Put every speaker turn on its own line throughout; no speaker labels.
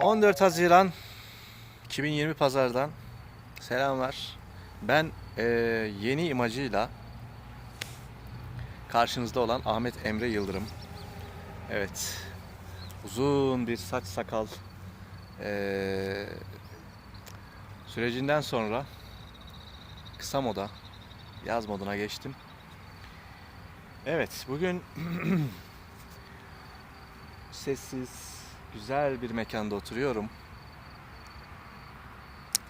14 Haziran 2020 Pazar'dan selamlar. Ben eee, yeni imajıyla karşınızda olan Ahmet Emre Yıldırım. Evet, uzun bir saç sakal eee, sürecinden sonra kısa moda, yaz moduna geçtim. Evet, bugün sessiz, güzel bir mekanda oturuyorum.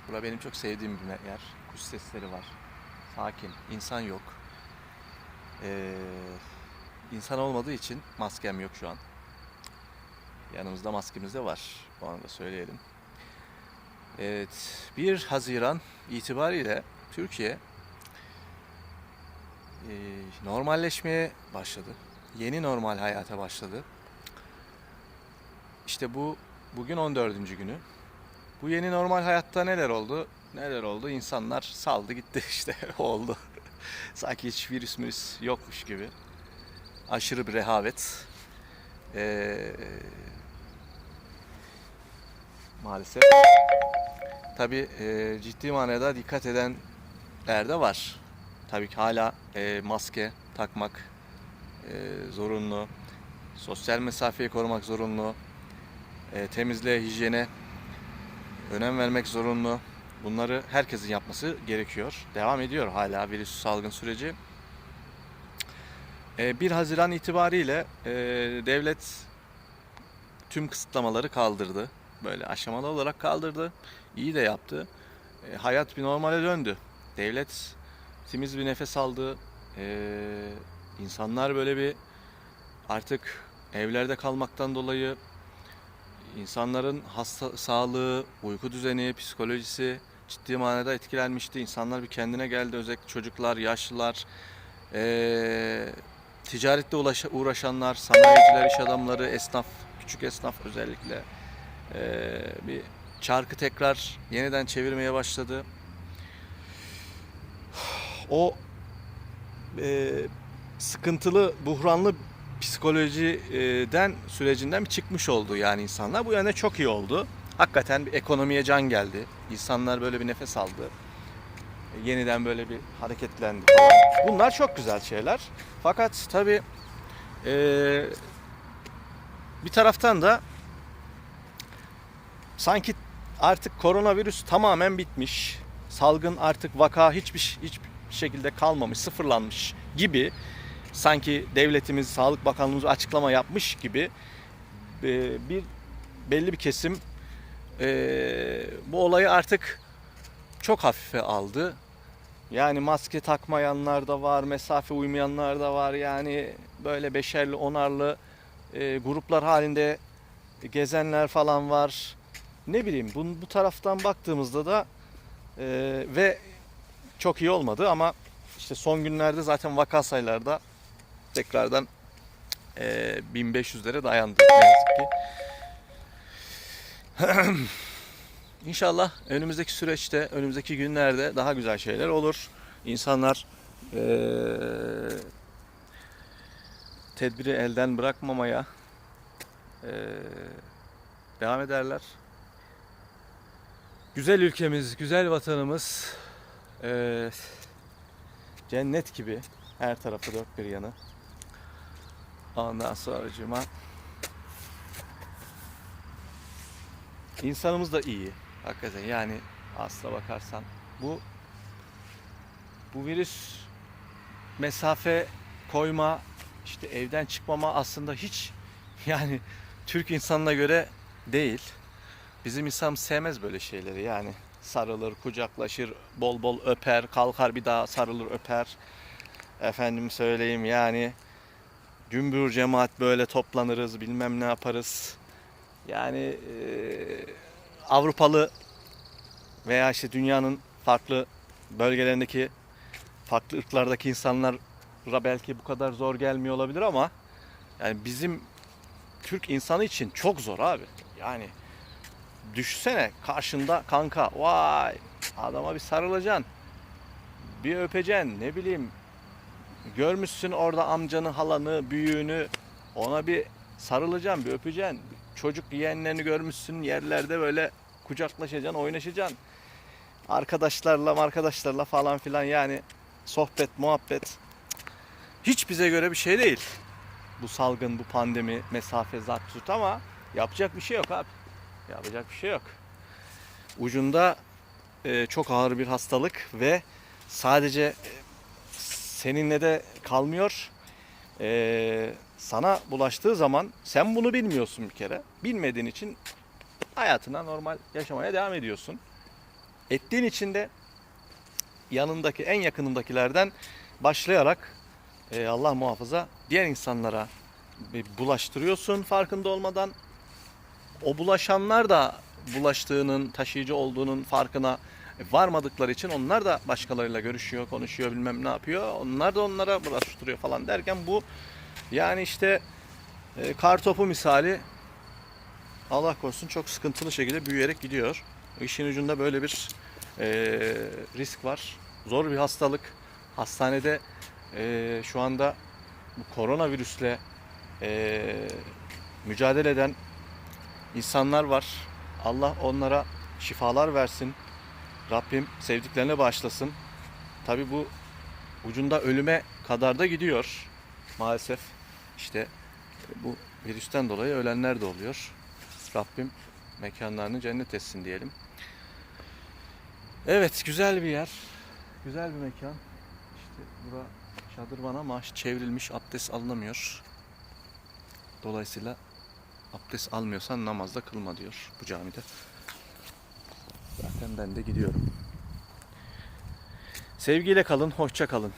Bura benim çok sevdiğim bir yer. Kuş sesleri var. Sakin, insan yok. Ee, insan olmadığı için maskem yok şu an. Yanımızda maskemiz de var. O anda söyleyelim. Evet, 1 Haziran itibariyle Türkiye e, normalleşmeye başladı. Yeni normal hayata başladı. İşte bu bugün 14. günü. Bu yeni normal hayatta neler oldu? Neler oldu? İnsanlar saldı gitti işte oldu. Sanki hiç virüs mürüs yokmuş gibi. Aşırı bir rehavet. Ee, maalesef. Tabi ciddi manada dikkat edenler de var. Tabii ki hala e, maske takmak e, zorunlu. Sosyal mesafeyi korumak zorunlu. E, temizliğe, hijyene önem vermek zorunlu. Bunları herkesin yapması gerekiyor. Devam ediyor hala virüs salgın süreci. E, 1 Haziran itibariyle e, devlet tüm kısıtlamaları kaldırdı. Böyle aşamalı olarak kaldırdı. İyi de yaptı. E, hayat bir normale döndü. Devlet temiz bir nefes aldı. E, insanlar böyle bir artık evlerde kalmaktan dolayı İnsanların hasta sağlığı, uyku düzeni, psikolojisi ciddi manada etkilenmişti. İnsanlar bir kendine geldi. Özellikle çocuklar, yaşlılar, eee ticaretle ulaşa- uğraşanlar, sanayiciler, iş adamları, esnaf, küçük esnaf özellikle eee, bir çarkı tekrar yeniden çevirmeye başladı. O eee, sıkıntılı, buhranlı psikolojiden sürecinden çıkmış oldu yani insanlar. Bu yönde çok iyi oldu. Hakikaten bir ekonomiye can geldi. İnsanlar böyle bir nefes aldı. Yeniden böyle bir hareketlendi falan. Bunlar çok güzel şeyler. Fakat tabii eee, bir taraftan da sanki artık koronavirüs tamamen bitmiş. Salgın artık vaka hiçbir hiçbir şekilde kalmamış, sıfırlanmış gibi sanki devletimiz, Sağlık Bakanlığımız açıklama yapmış gibi e, bir belli bir kesim e, bu olayı artık çok hafife aldı. Yani maske takmayanlar da var, mesafe uymayanlar da var. Yani böyle beşerli, onarlı e, gruplar halinde gezenler falan var. Ne bileyim bu, bu taraftan baktığımızda da e, ve çok iyi olmadı ama işte son günlerde zaten vaka sayıları da tekrardan e, 1500'lere dayandı ne yazık ki. İnşallah önümüzdeki süreçte, önümüzdeki günlerde daha güzel şeyler olur. İnsanlar e, tedbiri elden bırakmamaya e, devam ederler. Güzel ülkemiz, güzel vatanımız e, cennet gibi her tarafı dört bir yanı. Ondan sonracığıma insanımız da iyi. Hakikaten yani aslına bakarsan bu bu virüs mesafe koyma işte evden çıkmama aslında hiç yani Türk insanına göre değil. Bizim insan sevmez böyle şeyleri yani sarılır, kucaklaşır, bol bol öper, kalkar bir daha sarılır, öper. Efendim söyleyeyim yani gümbür cemaat böyle toplanırız, bilmem ne yaparız. Yani eee, Avrupalı veya işte dünyanın farklı bölgelerindeki farklı ırklardaki insanlara belki bu kadar zor gelmiyor olabilir ama yani bizim Türk insanı için çok zor abi. Yani düşsene karşında kanka vay adama bir sarılacaksın. Bir öpeceksin ne bileyim görmüşsün orada amcanı, halanı, büyüğünü ona bir sarılacaksın, bir öpeceksin. çocuk yeğenlerini görmüşsün yerlerde böyle kucaklaşacaksın, oynaşacaksın. Arkadaşlarla arkadaşlarla falan filan yani sohbet, muhabbet. Hiç bize göre bir şey değil. Bu salgın, bu pandemi, mesafe, zart tut ama yapacak bir şey yok abi. Yapacak bir şey yok. Ucunda e, çok ağır bir hastalık ve sadece e, seninle de kalmıyor. E, sana bulaştığı zaman sen bunu bilmiyorsun bir kere. Bilmediğin için hayatına normal yaşamaya devam ediyorsun. Ettiğin için de yanındaki en yakınındakilerden başlayarak e, Allah muhafaza diğer insanlara bulaştırıyorsun farkında olmadan. O bulaşanlar da bulaştığının, taşıyıcı olduğunun farkına varmadıkları için onlar da başkalarıyla görüşüyor, konuşuyor, bilmem ne yapıyor. Onlar da onlara bulaştırıyor falan derken bu yani işte e, kar topu misali Allah korusun çok sıkıntılı şekilde büyüyerek gidiyor. İşin ucunda böyle bir e, risk var. Zor bir hastalık. Hastanede e, şu anda bu koronavirüsle e, mücadele eden insanlar var. Allah onlara şifalar versin. Rabbim sevdiklerine bağışlasın. Tabi bu ucunda ölüme kadar da gidiyor. Maalesef işte bu virüsten dolayı ölenler de oluyor. Rabbim mekanlarını cennet etsin diyelim. Evet güzel bir yer. Güzel bir mekan. İşte bura şadırvan ama çevrilmiş abdest alınamıyor. Dolayısıyla abdest almıyorsan namazda kılma diyor bu camide. Zaten ben de gidiyorum. Sevgiyle kalın, hoşça kalın.